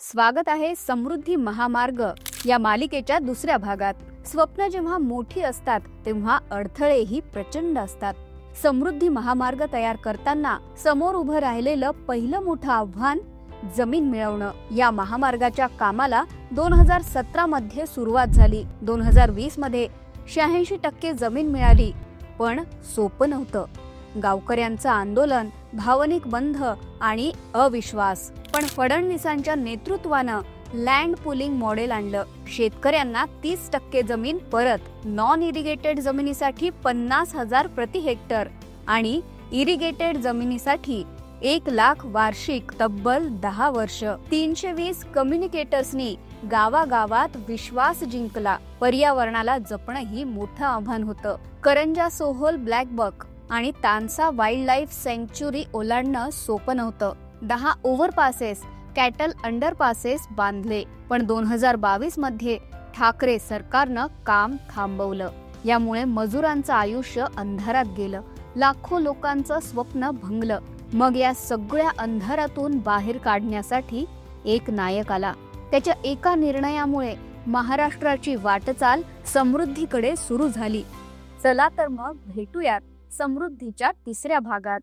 स्वागत आहे समृद्धी महामार्ग या मालिकेच्या दुसऱ्या भागात. स्वप्न जेव्हा मोठी असतात तेव्हा अडथळेही प्रचंड असतात. समृद्धी महामार्ग तयार करताना समोर उभं राहिलेलं पहिलं मोठं आव्हान जमीन मिळवणं. या महामार्गाच्या कामाला दोन हजार सतरा मध्ये सुरुवात झाली. दोन हजार वीसमध्ये शहाऐंशी टक्के जमीन मिळाली पण सोपं नव्हतं. गावकऱ्यांचं आंदोलन भावनिक बंध आणि अविश्वास. पण फडणवीसांच्या नेतृत्वानं लँड पुलिंग मॉडेल आणलं. शेतकऱ्यांना तीस टक्के जमीन परत. नॉन इरिगेटेड जमिनीसाठी पन्नास हजार प्रति हेक्टर. आणि इरिगेटेड जमिनीसाठी एक लाख वार्षिक तब्बल दहा वर्ष. तीनशे वीस कम्युनिकेटर्सनी गावागावात विश्वास जिंकला. पर्यावरणाला जपणं ही मोठं आव्हान होतं. करंजा सोहोल ब्लॅकबक आणि तानसा वाईल्ड लाईफ सँक्च्युरी ओलांडणं सोपं नव्हतं. दहा ओव्हरपासेस कॅटल अंडरपासेस बांधले. पण दोन हजार बावीसमध्ये ठाकरे सरकारनं काम थांबवलं. यामुळे मजुरांचं आयुष्य अंधारात गेलं. लाखो लोकांचं स्वप्न भंगलं. मग या सगळ्या अंधारातून बाहेर काढण्यासाठी एक नायक आला. त्याच्या एका निर्णयामुळे महाराष्ट्राची वाटचाल समृद्धीकडे सुरू झाली. चला तर मग भेटूयात समृद्धीच्या तिसऱ्या भागात.